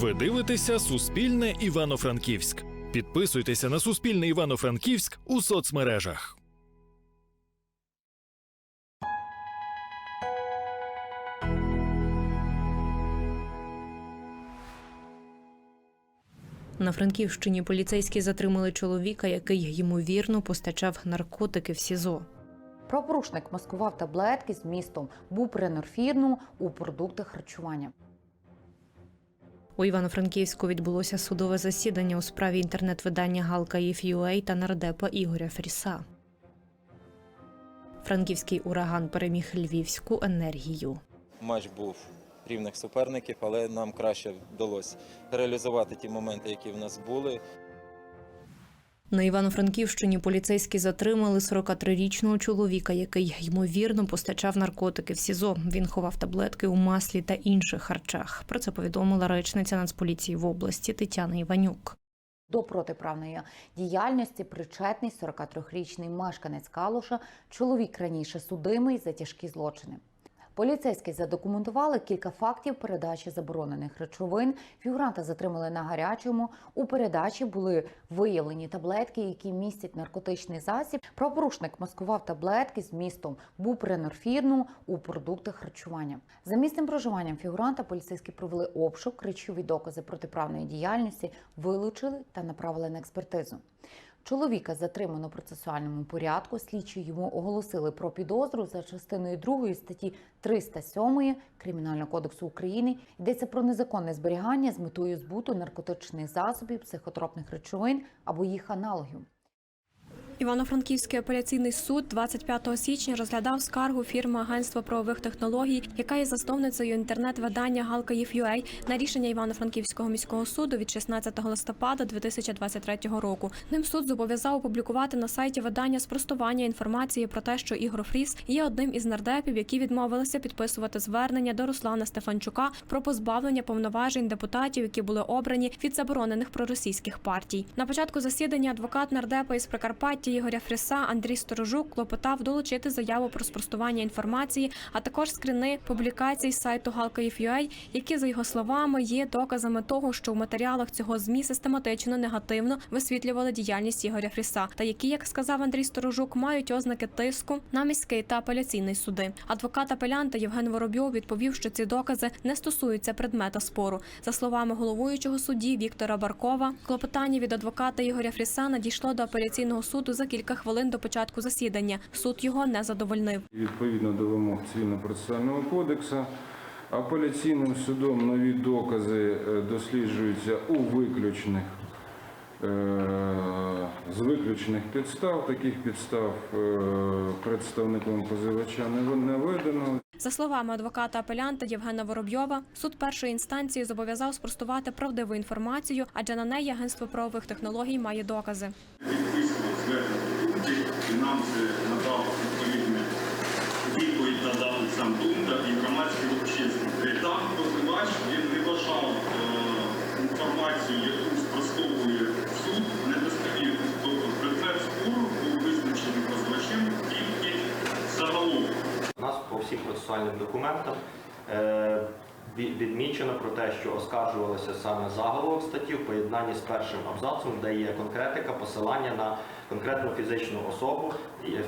Ви дивитеся Суспільне Івано-Франківськ. Підписуйтеся на Суспільне Івано-Франківськ у соцмережах. На Франківщині поліцейські затримали чоловіка, який ймовірно постачав наркотики в СІЗО. Правопорушник маскував таблетки з містом бупренорфірну у продуктах харчування. У Івано-Франківську відбулося судове засідання у справі інтернет-видання Галка «Єф.ЮА» та нардепа Ігоря Фріса. Франківський ураган переміг львівську енергію. матч був рівних суперників, але нам краще вдалося реалізувати ті моменти, які в нас були. На Івано-Франківщині поліцейські затримали 43-річного чоловіка, який ймовірно постачав наркотики в СІЗО. Він ховав таблетки у маслі та інших харчах. Про це повідомила речниця Нацполіції в області Тетяна Іванюк. До протиправної діяльності причетний 43-річний мешканець Калуша, чоловік раніше судимий за тяжкі злочини. Поліцейські задокументували кілька фактів передачі заборонених речовин. Фігуранта затримали на гарячому. У передачі були виявлені таблетки, які містять наркотичний засіб. Правопорушник маскував таблетки з містом бупренорфірну у продуктах харчування. За місцем проживання фігуранта поліцейські провели обшук, речові докази протиправної діяльності вилучили та направили на експертизу. Чоловіка затримано в процесуальному порядку. Слідчі йому оголосили про підозру за частиною 2 статті 307 Кримінального кодексу України. Йдеться про незаконне зберігання з метою збуту наркотичних засобів, психотропних речовин або їх аналогів. Івано-Франківський апеляційний суд 25 січня розглядав скаргу фірми Агентства правових технологій, яка є засновницею інтернет-видання Галка Єф.ЮА на рішення Івано-Франківського міського суду від 16 листопада 2023 року. Ним суд зобов'язав опублікувати на сайті видання спростування інформації про те, що Ігор Фріс є одним із нардепів, які відмовилися підписувати звернення до Руслана Стефанчука про позбавлення повноважень депутатів, які були обрані від заборонених проросійських партій. На початку засідання адвокат нардепа із Прикарпаття Ігоря Фріса Андрій Сторожук клопотав долучити заяву про спростування інформації, а також скрини публікацій сайту Галка.ua, які за його словами є доказами того, що в матеріалах цього змі систематично негативно висвітлювали діяльність Ігоря Фріса, та які, як сказав Андрій Сторожук, мають ознаки тиску на міський та апеляційний суди. Адвокат апелянта Євген Воробйов відповів, що ці докази не стосуються предмета спору. За словами головуючого судді Віктора Баркова, клопотання від адвоката Ігоря Фріса надійшло до апеляційного суду за кілька хвилин до початку засідання. Суд його не задовольнив. Відповідно до вимог цивільно-процесуального кодексу, апеляційним судом нові докази е, досліджуються у виключних е, з виключних підстав. Таких підстав е, представником позивача не наведено. За словами адвоката апелянта Євгена Воробйова, суд першої інстанції зобов'язав спростувати правдиву інформацію, адже на неї агентство правових технологій має докази. І нам це надав відповідне відповідь надав сам Дунда і громадське общество. Там позивач він не вважав е, інформацію, яку спростовує суд, недостовірною. Тобто предмет спору був визначений позивачем тільки загалом. Нас по всім процесуальним документам е, відмічено про те, що оскаржувалося саме заголовок статті в поєднанні з першим абзацом, де є конкретика, посилання на конкретну фізичну особу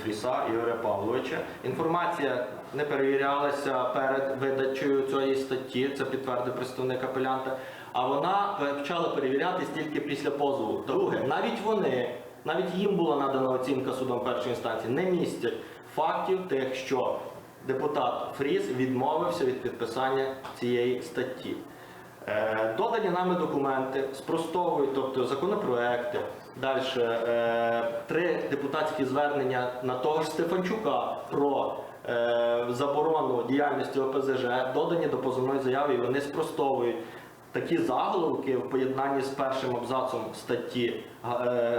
Фріса Ігоря Павловича. Інформація не перевірялася перед видачею цієї статті, це підтвердив представник апелянта. А вона почала перевірятись тільки після позову. Друге, навіть вони, навіть їм була надана оцінка судом першої інстанції, не містять фактів тих, що депутат Фріз відмовився від підписання цієї статті. Е, Додані нами документи спростовують, тобто законопроекти. Далі е, три депутатські звернення на того ж Стефанчука про е, заборону діяльності ОПЗЖ додані до позовної заяви, і вони спростовують такі заголовки в поєднанні з першим абзацом статті е,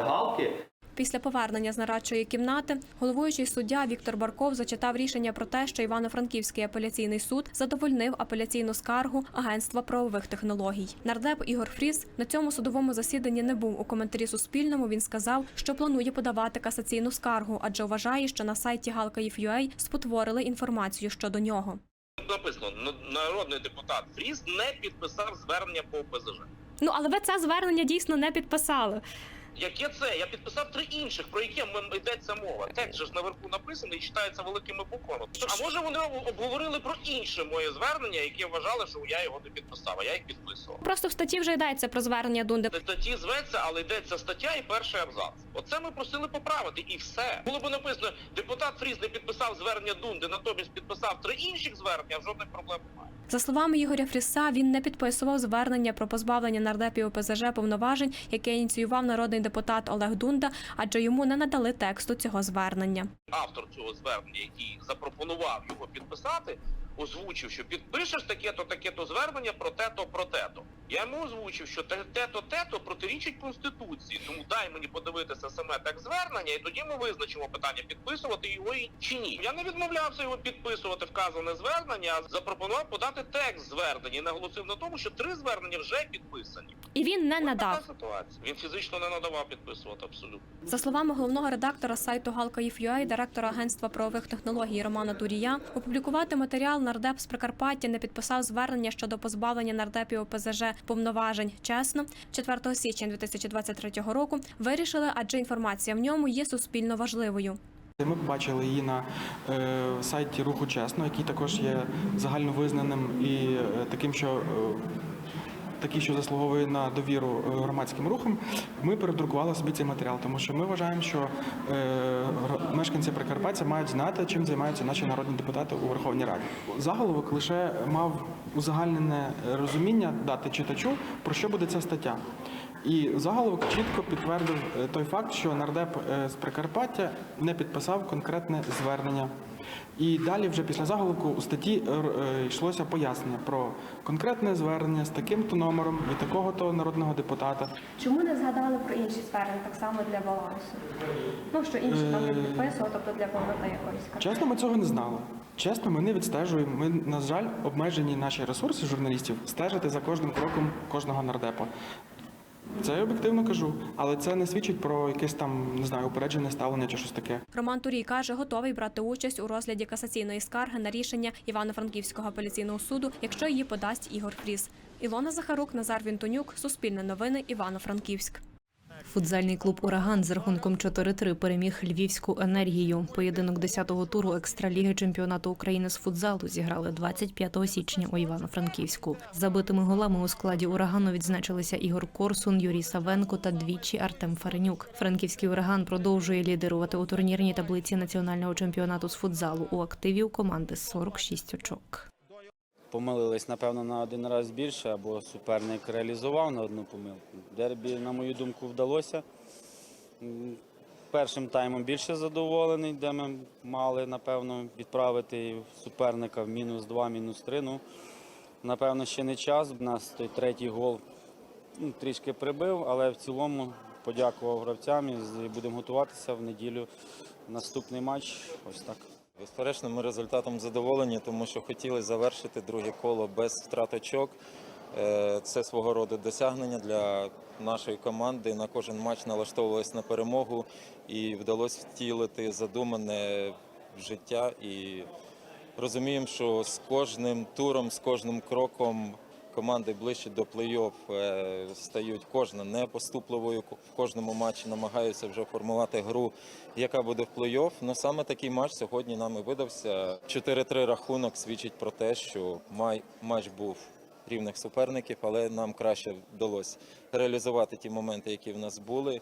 Галки. Після повернення з нарадчої кімнати головуючий суддя Віктор Барков зачитав рішення про те, що Івано-Франківський апеляційний суд задовольнив апеляційну скаргу Агентства правових технологій. Нардеп Ігор Фріс на цьому судовому засіданні не був у коментарі Суспільному. Він сказав, що планує подавати касаційну скаргу, адже вважає, що на сайті Галка.ua спотворили інформацію щодо нього. Написано, народний депутат Фріз не підписав звернення по ОПЗЖ. Ну але ви це звернення дійсно не підписали. Яке це? Я підписав три інших, про які йдеться мова. Текст же ж наверху написаний і читається великими буквами. А може вони обговорили про інше моє звернення, яке вважали, що я його не підписав, а я їх підписував. Просто в статті вже йдеться про звернення Дунди. В статті зветься, але йдеться стаття і перший абзац. Оце ми просили поправити, і все. Було б написано, депутат Фріз не підписав звернення Дунди, натомість підписав три інших звернення, жодних проблем немає. За словами Ігоря Фріса, він не підписував звернення про позбавлення нардепів ОПЗЖ повноважень, яке ініціював народний депутат Олег Дунда, адже йому не надали тексту цього звернення. автор цього звернення, який запропонував його підписати, озвучив, що підпишеш таке-то, таке-то звернення про те-то, про те-то. Я йому озвучив, що те- те-то, те-то протирічить конституції. Тому дай мені подивитися саме так звернення, і тоді ми визначимо питання підписувати його чи ні. Я не відмовлявся його підписувати вказане звернення, а запропонував подати текст звернення і наголосив на тому, що три звернення вже підписані. І він не Ось надав. така ситуація. Він фізично не надавав підписувати абсолютно. За словами головного редактора сайту Галка.ua, директора агентства правових технологій Романа Турія, опублікувати матеріал нардеп з Прикарпаття не підписав звернення щодо позбавлення нардепів ОПЗЖ повноважень. Чесно, 4 січня 2023 року вирішили, адже інформація в ньому є суспільно важливою. Ми побачили її на е, сайті Руху Чесно, який також є загальновизнаним і е, таким, що такий, що заслуговує на довіру е, громадським рухам. Ми передрукували собі цей матеріал, тому що ми вважаємо, що е, мешканці Прикарпаття мають знати, чим займаються наші народні депутати у Верховній Раді. Заголовок лише мав узагальнене розуміння дати читачу, про що буде ця стаття. І заголовок чітко підтвердив е, той факт, що нардеп з Прикарпаття не підписав конкретне звернення. І далі, вже після заголовку, у статті е, е, йшлося пояснення про конкретне звернення з таким-то номером від такого-то народного депутата. Чому не згадали про інші звернення, так само для балансу? Ну що інші там не підписували, тобто для повноти якоїсь Чесно, ми цього не знали. Чесно, ми не відстежуємо. Ми, на жаль, обмежені наші ресурси журналістів стежити за кожним кроком кожного нардепа. Це я об'єктивно кажу, але це не свідчить про якесь там не знаю упереджене ставлення чи щось таке. Роман Турій каже, готовий брати участь у розгляді касаційної скарги на рішення Івано-Франківського апеляційного суду, якщо її подасть Ігор Фріс. Ілона Захарук, Назар Вінтонюк, Суспільне новини, Івано-Франківськ. Футзальний клуб Ураган з рахунком 4-3 переміг львівську енергію. Поєдинок 10-го туру екстраліги чемпіонату України з футзалу зіграли 25 січня у Івано-Франківську. Забитими голами у складі урагану відзначилися Ігор Корсун, Юрій Савенко та двічі Артем Фаренюк. Франківський ураган продовжує лідерувати у турнірній таблиці національного чемпіонату з футзалу. У активі у команди 46 очок. Помилились, напевно, на один раз більше, або суперник реалізував на одну помилку. Дербі, на мою думку, вдалося. Першим таймом більше задоволений, де ми мали, напевно, відправити суперника в мінус 2, мінус 3. Ну, напевно, ще не час. У нас той третій гол ну, трішки прибив, але в цілому подякував гравцям і будемо готуватися в неділю. Наступний матч. Ось так. Безперечно, ми результатом задоволені, тому що хотіли завершити друге коло без втрат очок. Е, Це свого роду досягнення для нашої команди. На кожен матч налаштовувалися на перемогу і вдалося втілити задумане життя. І розуміємо, що з кожним туром, з кожним кроком команди ближче до плей-офф е, стають кожна непоступливою. В кожному матчі намагаються вже формувати гру, яка буде в плей-офф. Ну саме такий матч сьогодні нам і видався. 4-3 рахунок свідчить про те, що май- матч був рівних суперників, але нам краще вдалося реалізувати ті моменти, які в нас були.